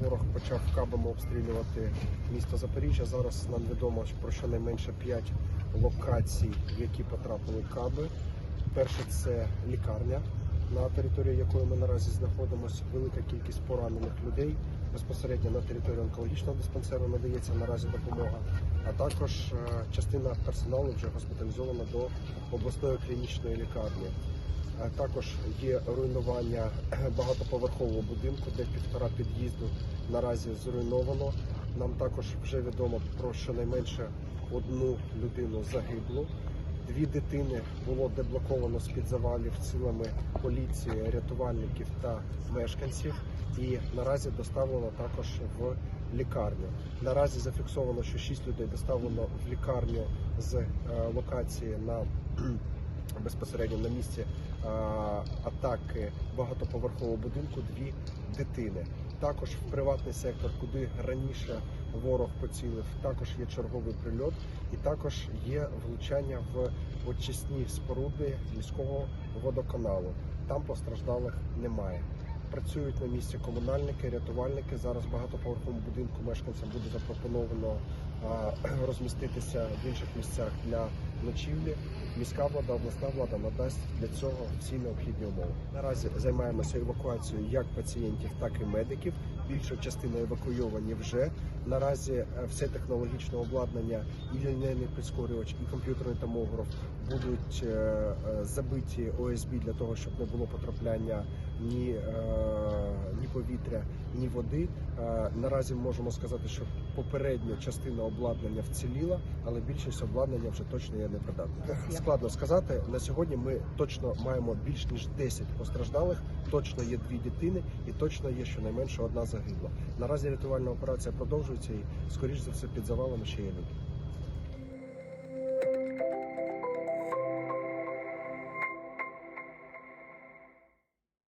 Ворог почав кабами обстрілювати місто Запоріжжя. Зараз нам відомо про щонайменше 5 локацій, в які потрапили каби. Перше це лікарня, на території якої ми наразі знаходимося. Велика кількість поранених людей. Безпосередньо на території онкологічного диспансеру надається наразі допомога. А також е, частина персоналу вже госпіталізована до обласної клінічної лікарні. Також є руйнування багатоповерхового будинку, де півтора під'їзду наразі зруйновано. Нам також вже відомо про щонайменше одну людину загиблу. Дві дитини було деблоковано з під завалів силами поліції, рятувальників та мешканців, і наразі доставлено також в лікарню. Наразі зафіксовано, що шість людей доставлено в лікарню з е, локації на безпосередньо на місці атаки багатоповерхового будинку дві дитини. Також в приватний сектор, куди раніше ворог поцілив, також є черговий прильот, і також є влучання в очисні споруди міського водоканалу. Там постраждалих немає. Працюють на місці комунальники, рятувальники. Зараз багатоповерховому будинку мешканцям буде запропоновано розміститися в інших місцях для ночівлі. Міська влада, обласна влада надасть для цього всі необхідні умови. Наразі займаємося евакуацією як пацієнтів, так і медиків. Більша частина евакуйовані вже. Наразі е, все технологічне обладнання, і лінейний прискорювач, і комп'ютерний томограф будуть е, е, забиті ОСБ для того, щоб не було потрапляння ні повітря, ні води. Е, Наразі можемо сказати, що попередня частина обладнання вціліла, але більшість обладнання вже точно є непридатною. Складно сказати. На сьогодні ми точно маємо більш ніж 10 постраждалих. Точно є дві дитини, і точно є щонайменше одна загибла. Наразі рятувальна операція продовжується і, скоріш за все, під завалами ще є люди.